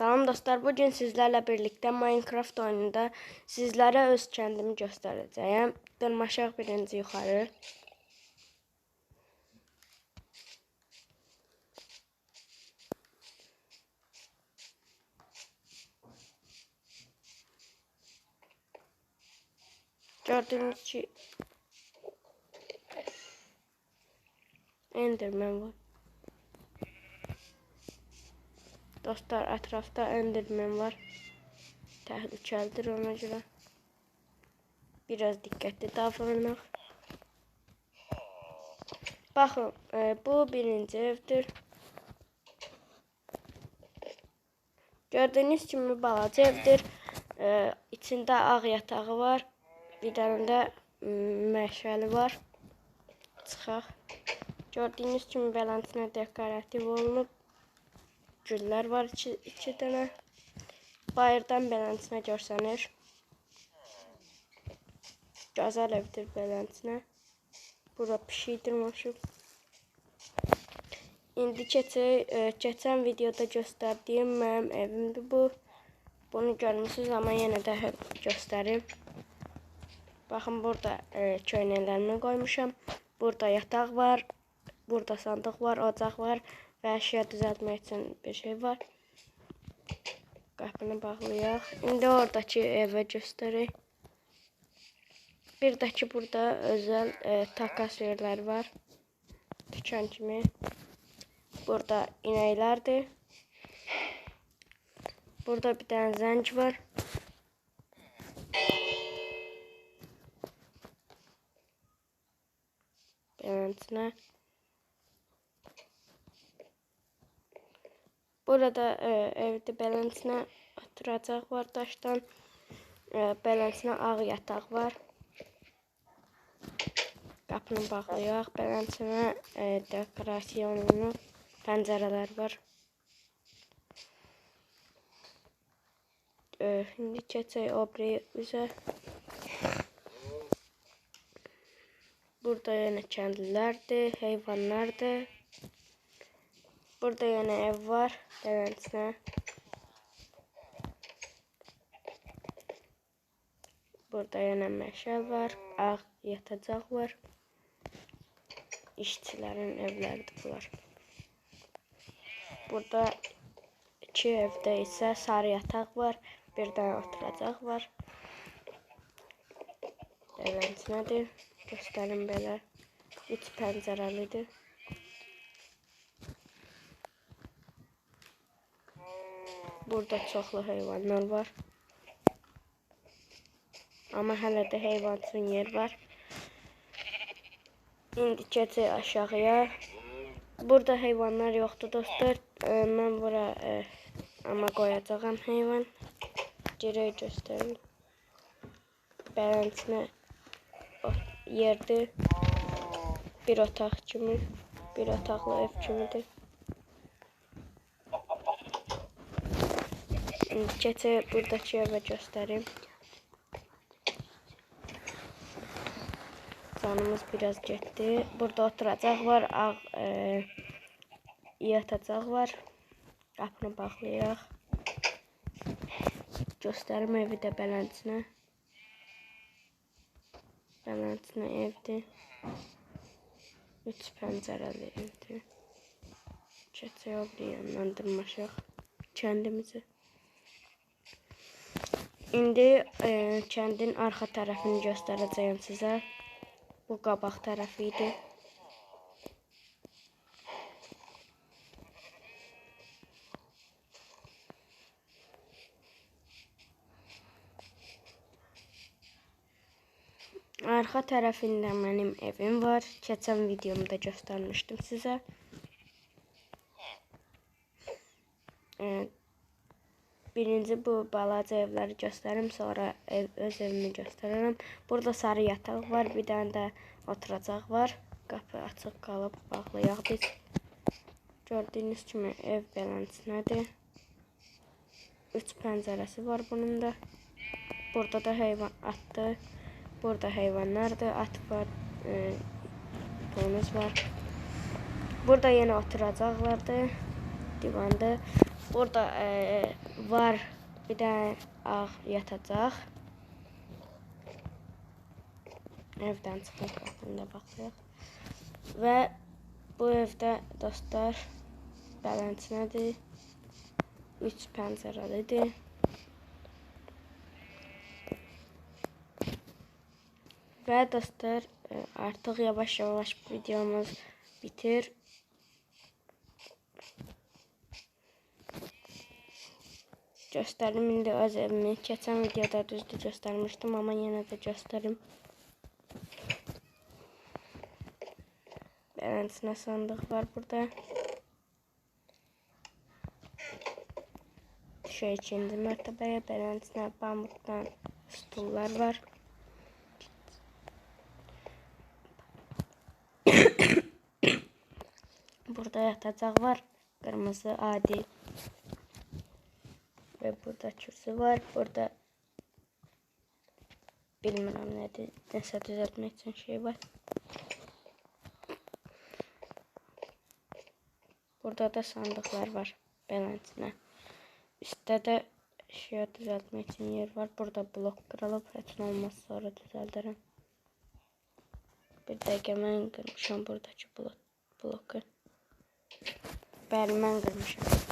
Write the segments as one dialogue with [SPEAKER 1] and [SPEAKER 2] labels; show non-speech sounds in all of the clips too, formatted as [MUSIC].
[SPEAKER 1] Salam dostlar, bu gün sizlərlə birlikdə Minecraft oyununda sizlərə öz kəndimi göstərəcəyəm. Dırmaşaq birinci yuxarı. Gördüğünüz ki Enderman var. Dostlar ətrafda Enderman var. Təhlükəlidir ona görə. Biraz diqqətli davranaq. Baxın, e, bu birinci evdir. Gördüyünüz kimi balaca evdir. E, içində ağ yatağı var. Bir dənə də məşəli var. Çıxaq. Gördüyünüz kimi beləsinə dekorativ olunub güllər var iki, iki dənə. Bayırdan beləsinə görsənir. Gözəl evdir beləsinə. Bura pişikdir maşın. İndi keçək, e, keçən videoda göstərdiyim mənim evimdir bu. Bunu görmüsünüz, amma yenə də göstərim. Baxın, burada e, köynəklərimi qoymuşam. Burada yataq var. Burada sandıq var, ocaq var və əşya düzəltmək üçün bir şey var. Qapını bağlayaq. İndi oradakı evə göstərək. Bir də ki, burada özəl e, takas yerləri var. Dükan kimi. Burada inəklərdir. Burada bir dənə zəng var. Beləsinə. Burada e, evdə beləsinə oturacaq var daşdan. E, beləsinə ağ yataq var. Qapını bağlayaq. Beləsinə e, dekorasyonlu pəncərələr var. E, indi keçək o biri üzə. Burada yenə kəndlilərdir, heyvanlardır. Burada yine ev var. Deventsine. Burada yine meşe var. Ağ yatacaq var. İşçilərin evləridir bunlar. Burada iki evdə isə sarı yataq var. Bir dənə oturacaq var. Deventinədir. Göstərim belə. Üç pəncərəlidir. Burada çoxlu heyvanlar var. Amma hələ də heyvan üçün yer var. İndi keçək aşağıya. Burada heyvanlar yoxdur dostlar. Mən bura amma qoyacağam heyvan. Girək göstərim. Bələnçinə yerdir. Bir otaq kimi, bir otaqlı ev kimidir. Chat'e buradaki yerime göstereyim. Canımız biraz getdi. Burada oturacaq var. Ağ e, yatacaq var. Qapını bağlayaq. Göstərim evi də belənçinə. Belənçinə evdir. Üç pəncərəli evdir. Keçək o bir yandan dırmaşaq kəndimizi. İndi e, kəndin arxa tərəfini göstərəcəyəm sizə. Bu qabaq tərəfi idi. Arxa tərəfində mənim evim var. Keçən videomda göstərmişdim sizə. Birinci bu balaca evləri göstərim, sonra ev, öz evimi göstərərəm. Burada sarı yataq var, bir dənə də oturacaq var. Qapı açıq qalıb, bağlayaq biz. Gördüyünüz kimi ev beləsinədir. Üç pəncərəsi var bunun da. Burada da heyvan atdır. Burada heyvanlardır, at var, e, donuz var. Burada yenə oturacaqlardır, divandır. Burada e, var bir dənə ağ yatacaq. Evdən çıxıb qapında baxırıq. Və bu evdə dostlar bələnçinədir. 3 pəncərəlidir. Və dostlar e, artıq yavaş-yavaş videomuz bitir. Göstərim indi öz evimi. Keçən videoda düzdür göstərmişdim, amma yenə də göstərim. Beləsinə sandıq var burada. Düşə ikinci mərtəbəyə beləsinə pamukdan stullar var. [COUGHS] Burada yatacaq var. Qırmızı adi. Ve burada kürsü var. Burada bilmirəm nədir. Nəsə düzəltmək üçün şey var. Burada da sandıqlar var beləsinə. Üstdə də şey düzəltmək üçün yer var. Burada blok qırılıb, heç nə olmaz sonra düzəldərəm. Bir dəqiqə mən qırmışam buradakı blok bloku. Bəli, mən.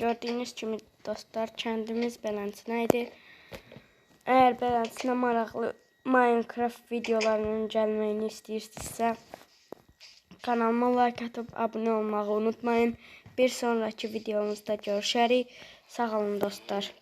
[SPEAKER 1] Gördüyünüz kimi dostlar kəndimiz Beləncina idi. Əgər Beləncina maraqlı Minecraft videolarının gəlməyini istəyirsinizsə kanalıma like atıb abunə olmağı unutmayın. Bir sonraki videomuzda görüşərik. Sağ olun dostlar.